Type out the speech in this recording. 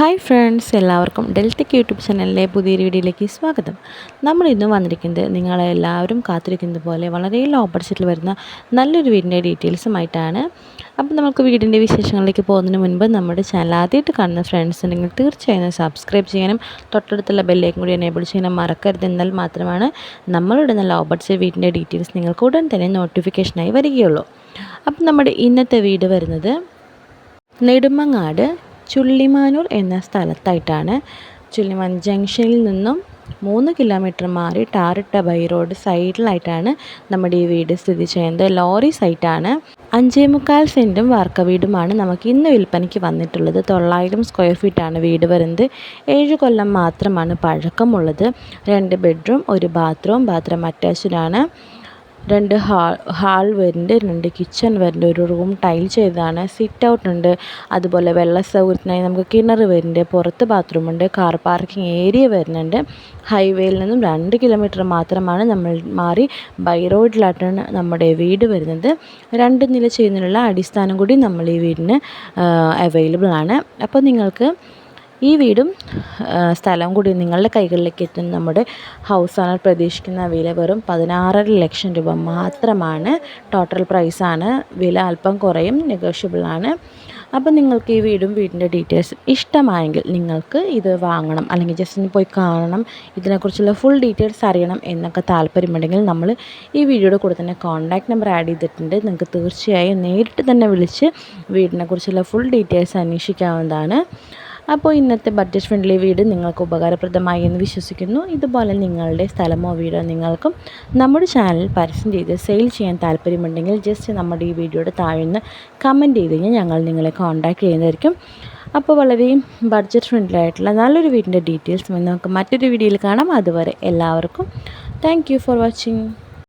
Hi friends എല്ലാവർക്കും ഡെൽറ്റയ്ക്ക് YouTube ചാനലിലെ പുതിയൊരു വീഡിയോയിലേക്ക് സ്വാഗതം. നമ്മൾ ഇന്ന് വന്നിരിക്കുന്നത് നിങ്ങളെ എല്ലാവരും കാത്തിരിക്കുന്നത് പോലെ വളരെ ലോ ബഡ്ജറ്റിൽ വരുന്ന നല്ലൊരു വീടിന്റെ ഡീറ്റെയിൽസുമായിട്ടാണ് അപ്പോൾ നമുക്ക് വീടിന്റെ വിശേഷങ്ങളിലേക്ക് പോകുന്നതിന് മുൻപ് നമ്മുടെ ചാനൽ ആദ്യമായിട്ട് കാണുന്ന ഫ്രണ്ട്സ് നിങ്ങൾ തീർച്ചയായും സബ്സ്ക്രൈബ് ചെയ്യാനും തൊട്ടടുത്തുള്ള ബെല്ലേക്കും കൂടി എനേബിൾ ചെയ്യാനും മറക്കരുത് എന്നാൽ മാത്രമാണ് നമ്മളിടുന്ന ലോ ബഡ്ജറ്റ് വീടിന്റെ ഡീറ്റെയിൽസ് നിങ്ങൾക്ക് ഉടൻ തന്നെ നോട്ടിഫിക്കേഷനായി വരികയുള്ളൂ. അപ്പം നമ്മുടെ ഇന്നത്തെ വീട് വരുന്നത് നെടുമങ്ങാട് ചുള്ളിമാനൂർ എന്ന സ്ഥലത്തായിട്ടാണ് ചുള്ളിമാൻ ജംഗ്ഷനിൽ നിന്നും മൂന്ന് കിലോമീറ്റർ മാറി ടാറിട്ട ബൈ റോഡ് സൈഡിലായിട്ടാണ് നമ്മുടെ ഈ വീട് സ്ഥിതി ചെയ്യുന്നത്. ലോറി സൈറ്റാണ്. അഞ്ചേ മുക്കാൽ സെന്റും വാർക്ക വീടുമാണ് നമുക്ക് ഇന്ന് വിൽപ്പനയ്ക്ക് വന്നിട്ടുള്ളത്. തൊള്ളായിരം സ്ക്വയർ ഫീറ്റാണ് വീട് വരുന്നത്. ഏഴ് കൊല്ലം മാത്രമാണ് പഴക്കമുള്ളത്. രണ്ട് ബെഡ്റൂം ഒരു ബാത്റൂം ബാത്റൂം അറ്റാച്ച്ഡാണ് രണ്ട് ഹാൾ ഹാൾ വരുന്നുണ്ട്. രണ്ട് കിച്ചൺ വരുന്നുണ്ട്. ഒരു റൂം ടൈൽ ചെയ്തതാണ്. സിറ്റ് ഔട്ട് ഉണ്ട്. അതുപോലെ വെള്ള സൗകര്യത്തിനായി നമുക്ക് കിണർ വരുന്നുണ്ട്. പുറത്ത് ബാത്റൂം ഉണ്ട്. കാർ പാർക്കിംഗ് ഏരിയ വരുന്നുണ്ട്. ഹൈവേയിൽ നിന്നും രണ്ട് കിലോമീറ്റർ മാത്രമാണ് നമ്മൾ മാറി ബൈ റോഡിലായിട്ടാണ് നമ്മുടെ വീട് വരുന്നത്. രണ്ട് നില ചെയ്യുന്നതിനുള്ള അടിസ്ഥാനം കൂടി നമ്മൾ ഈ വീടിന് അവൈലബിൾ ആണ്. അപ്പോൾ നിങ്ങൾക്ക് ഈ വീടും സ്ഥലവും കൂടി നിങ്ങളുടെ കൈകളിലേക്ക് എത്തുന്ന നമ്മുടെ ഹൗസ് ഓണർ പ്രതീക്ഷിക്കുന്ന വില വെറും പതിനാറര ലക്ഷം രൂപ മാത്രമാണ്. ടോട്ടൽ പ്രൈസാണ് വില അല്പം കുറയും നെഗോഷ്യബിൾ ആണ്. അപ്പോൾ നിങ്ങൾക്ക് ഈ വീടും വീടിന്റെ ഡീറ്റെയിൽസ് ഇഷ്ടമായെങ്കിൽ നിങ്ങൾക്ക് ഇത് വാങ്ങണം. അല്ലെങ്കിൽ ജസ്റ്റ് ഒന്ന് പോയി കാണണം. ഇതിനെക്കുറിച്ചുള്ള ഫുൾ ഡീറ്റെയിൽസ് അറിയണം എന്നൊക്കെ താല്പര്യമുണ്ടെങ്കിൽ നമ്മൾ ഈ വീഡിയോയുടെ കൂടെ തന്നെ കോൺടാക്റ്റ് നമ്പർ ആഡ് ചെയ്തിട്ടുണ്ട്. നിങ്ങൾക്ക് തീർച്ചയായും നേരിട്ട് തന്നെ വിളിച്ച് വീടിനെക്കുറിച്ചുള്ള ഫുൾ ഡീറ്റെയിൽസ് അന്വേഷിക്കാവുന്നതാണ്. അപ്പോൾ ഇന്നത്തെ ബഡ്ജറ്റ് ഫ്രണ്ട്ലി വീട് നിങ്ങൾക്ക് ഉപകാരപ്രദമായി എന്ന് വിശ്വസിക്കുന്നു. ഇതുപോലെ നിങ്ങളുടെ സ്ഥലമോ വീടോ നിങ്ങൾക്കും നമ്മുടെ ചാനൽ പരസ്യം ചെയ്ത് സെയിൽ ചെയ്യാൻ താല്പര്യമുണ്ടെങ്കിൽ ജസ്റ്റ് നമ്മുടെ ഈ വീഡിയോയുടെ താഴെ നിന്ന് കമന്റ് ചെയ്ത് കഴിഞ്ഞാൽ ഞങ്ങൾ നിങ്ങളെ കോൺടാക്റ്റ് ചെയ്യുന്നതായിരിക്കും. അപ്പോൾ വളരെ ബഡ്ജറ്റ് ഫ്രണ്ട്ലി ആയിട്ടുള്ള നല്ലൊരു വീടിന്റെ ഡീറ്റെയിൽസ് നമുക്ക് മറ്റൊരു വീഡിയോയിൽ കാണാം. അതുവരെ എല്ലാവർക്കും താങ്ക് ഫോർ വാച്ചിങ്